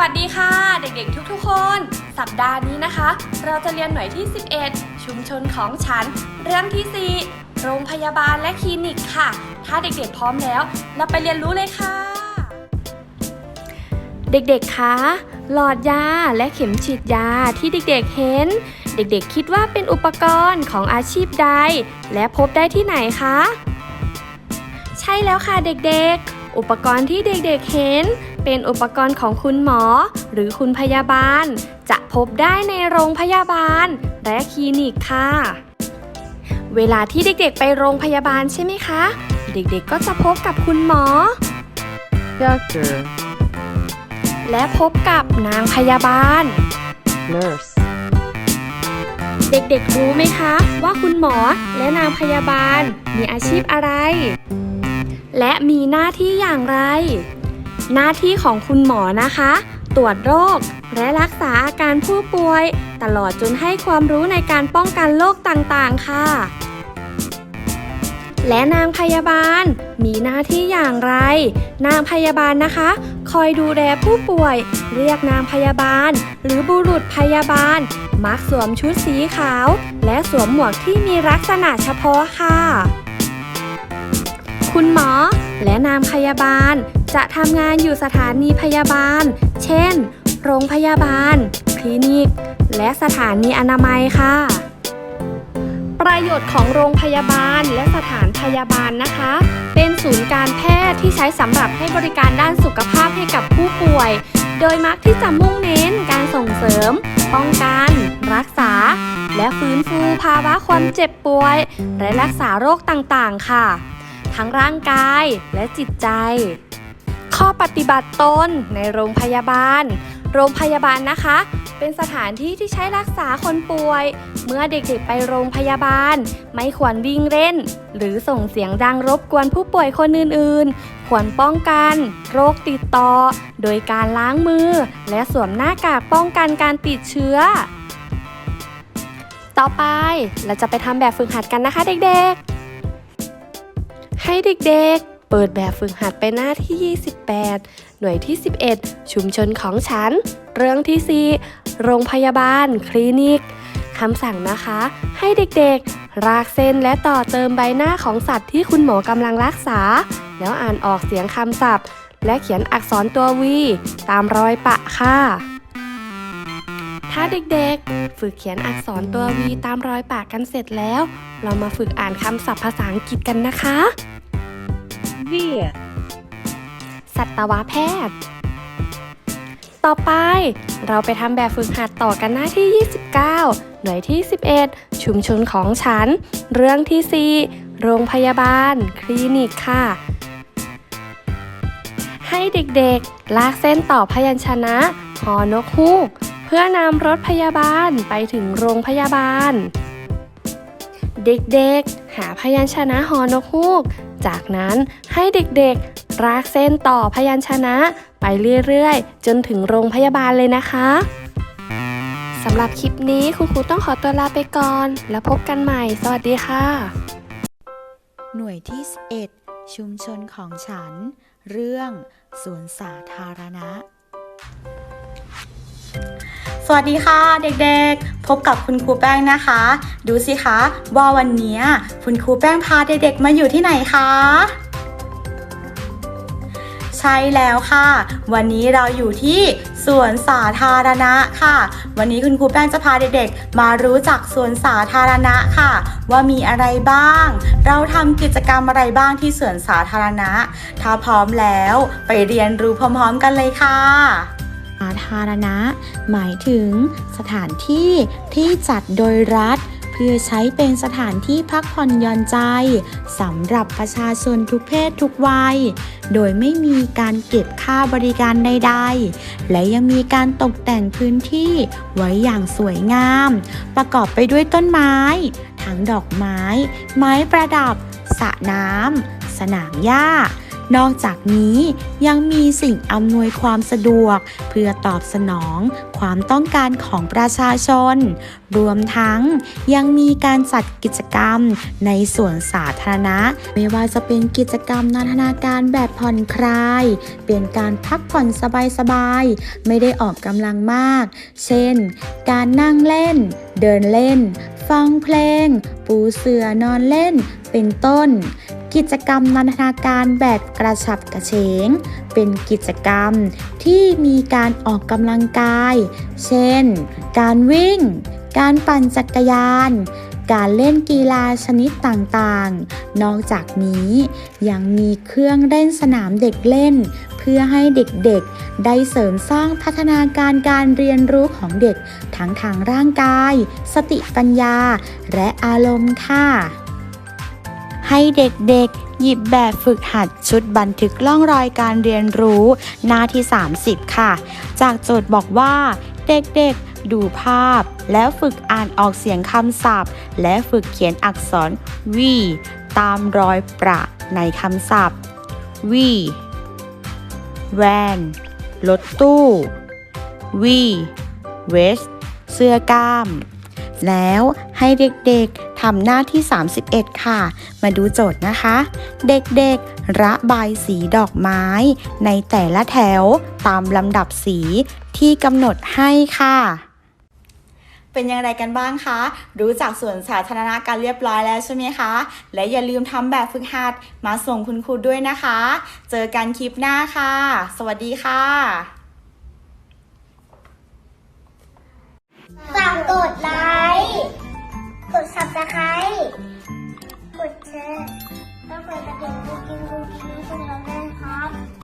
สวัสดีค่ะ เด็กๆทุกๆคน สัปดาห์นี้นะคะ เราจะเรียนหน่วยที่ 11 ชุมชนของฉัน เรื่องที่ 4 โรงพยาบาลและคลินิกค่ะ ถ้าเด็กๆพร้อมแล้ว เราไปเรียนรู้เลยค่ะ เด็กๆคะหลอดยาและเข็มฉีดยาที่เด็กๆเห็น เด็กๆคิดว่าเป็นอุปกรณ์ของอาชีพใด และพบได้ที่ไหนคะ ใช่แล้วค่ะเด็กๆ อุปกรณ์ที่เด็กๆเห็น เป็นอุปกรณ์ของคุณหมอ หรือคุณพยาบาล จะพบได้ในโรงพยาบาล และคลินิกค่ะ เวลาที่เด็กๆไปโรงพยาบาลใช่ไหมคะ เด็กๆก็จะพบกับคุณหมอ doctor, และพบกับนางพยาบาล nurse, เด็กๆรู้ไหมคะ ว่าคุณหมอและนางพยาบาลมีอาชีพอะไร และมีหน้าที่อย่างไร หน้าที่ของคุณหมอนะคะ ตรวจโรค และรักษาอาการผู้ป่วย ตลอดจนให้ความรู้ในการป้องกันโรคต่างๆ ค่ะ และนางพยาบาลมีหน้าที่อย่างไร นางพยาบาลนะคะ คอยดูแลผู้ป่วย เรียกนางพยาบาล หรือบุรุษพยาบาล มักสวมชุดสีขาว และสวมหมวกที่มีลักษณะเฉพาะค่ะ คุณหมอ และนางพยาบาล จะทำงานอยู่สถานีพยาบาล เช่น โรงพยาบาล คลินิก และสถานีอนามัยค่ะ ประโยชน์ของโรงพยาบาลและสถานพยาบาลนะคะ เป็นศูนย์การแพทย์ที่ใช้สำหรับให้บริการด้านสุขภาพให้กับผู้ป่วย โดยมักที่จะมุ่งเน้นการส่งเสริม ป้องกัน รักษา และฟื้นฟูภาวะความเจ็บป่วย และรักษาโรคต่างๆ ค่ะ ทั้งร่างกายและจิตใจ ข้อปฏิบัติตนในโรงพยาบาล โรงพยาบาลนะคะ เป็นสถานที่ที่ใช้รักษาคนป่วย เมื่อเด็กๆไปโรงพยาบาล ไม่ควรวิ่งเล่น หรือส่งเสียงดังรบกวนผู้ป่วยคนอื่นๆ ควรป้องกัน โรคติดต่อ โดยการล้างมือ และสวมหน้ากากป้องกันการติดเชื้อ ต่อไปเราจะไปทำแบบฝึกหัดกันนะคะเด็กๆ ให้เด็กๆ เปิดแบบฝึกหัดไปหน้าที่ 28 หน่วยที่ 11 ชุมชนของฉัน เรื่องที่ 4 โรงพยาบาล คลินิกคำสั่งนะคะ ให้เด็กๆ รากเส้นและต่อเติมใบหน้าของสัตว์ที่คุณหมอกำลังรักษา แล้วอ่านออกเสียงคำศัพท์ และเขียนอักษรตัววี ตามรอยปะค่ะ ถ้าเด็กๆ ฝึกเขียนอักษรตัววีตามรอยปากกันเสร็จแล้ว เรามาฝึกอ่านคำศัพท์ภาษาอังกฤษกันนะคะ via, สัตวแพทย์ ต่อไปเราไปทำแบบฝึกหัดต่อกันหน้าที่ 29 หน่วยที่ 11 ชุมชนของฉัน เรื่องที่ 4 โรงพยาบาล คลินิกค่ะ ให้เด็กๆ ลากเส้นต่อพยัญชนะหอนกฮูก เพื่อนำรถพยาบาลไปถึงโรงพยาบาล เด็กๆ หาพยัญชนะหอนกฮูก จากนั้นให้เด็กๆ รากเส้นต่อพยัญชนะไปเรื่อยๆ จนถึงโรงพยาบาลเลยนะคะสำหรับคลิปนี้คุณครูต้องขอตัวลาไปก่อน แล้วพบกันใหม่ สวัสดีค่ะ หน่วยที่ 11 ชุมชนของฉัน เรื่องสวนสาธารณะ สวัสดีค่ะเด็กๆ พบกับคุณครูแป้งนะคะ ดูสิคะว่าวันนี้คุณครูแป้งพาเด็กๆมาอยู่ที่ไหนคะใช่แล้วค่ะ วันนี้เราอยู่ที่สวนสาธารณะค่ะ วันนี้คุณครูแป้งจะพาเด็กๆ มารู้จักสวนสาธารณะค่ะ ว่ามีอะไรบ้าง เราทำกิจกรรมอะไรบ้างที่สวนสาธารณะ ถ้าพร้อมแล้วไปเรียนรู้พร้อมๆกันเลยค่ะ สาธารณะ หมายถึงสถานที่ที่จัดโดยรัฐ เพื่อใช้เป็นสถานที่พักผ่อนหย่อนใจสำหรับประชาชนทุกเพศทุกวัย โดยไม่มีการเก็บค่าบริการใดๆ และยังมีการตกแต่งพื้นที่ไว้อย่างสวยงาม ประกอบไปด้วยต้นไม้ทั้งดอกไม้ ไม้ประดับสระน้ำสนามหญ้า นอกจากนี้ยังมีสิ่งอำนวยความสะดวก เพื่อตอบสนองความต้องการของประชาชน รวมทั้งยังมีการจัดกิจกรรมในส่วนสาธารณะ ไม่ว่าจะเป็นกิจกรรมนันทนาการแบบผ่อนคลาย เป็นการพักผ่อนสบายๆ ไม่ได้ออกกำลังมาก เช่น การนั่งเล่น เดินเล่น ฟังเพลง ปูเสื่อนอนเล่น เป็นต้น กิจกรรมนันทนาการแบบกระฉับกระเฉง เป็นกิจกรรมที่มีการออกกำลังกาย เช่น การวิ่ง การปั่นจักรยาน การเล่นกีฬาชนิดต่างๆ นอกจากนี้ยังมีเครื่องเล่นสนามเด็กเล่น เพื่อให้เด็กๆ ได้เสริมสร้างพัฒนาการการเรียนรู้ของเด็กทั้งทางร่างกาย สติปัญญา และอารมณ์ค่ะ ให้เด็กๆหยิบแบบฝึกหัดชุดบันทึกล่องรอยการเรียนรู้ หน้าที่ 30 ค่ะ จากโจทย์บอกว่า เด็กๆ ดูภาพ แล้วฝึกอ่านออกเสียงคำศัพท์ และฝึกเขียนอักษร V ตามรอยประในคำศัพท์ V แวนรถตู้ V vest เสื้อกล้าม แล้วให้เด็กๆทำหน้าที่ 31 ค่ะ มาดูโจทย์นะคะ เด็กๆ ระบายสีดอกไม้ ในแต่ละแถวตามลำดับสีที่กำหนดให้ค่ะ เป็นอย่างไรกันบ้างคะ รู้จักส่วนสาธารณะกันเรียบร้อยแล้วใช่ไหมคะ และอย่าลืมทำแบบฝึกหัดมาส่งคุณครูด้วยนะคะ เจอกันคลิปหน้าค่ะ สวัสดีค่ะ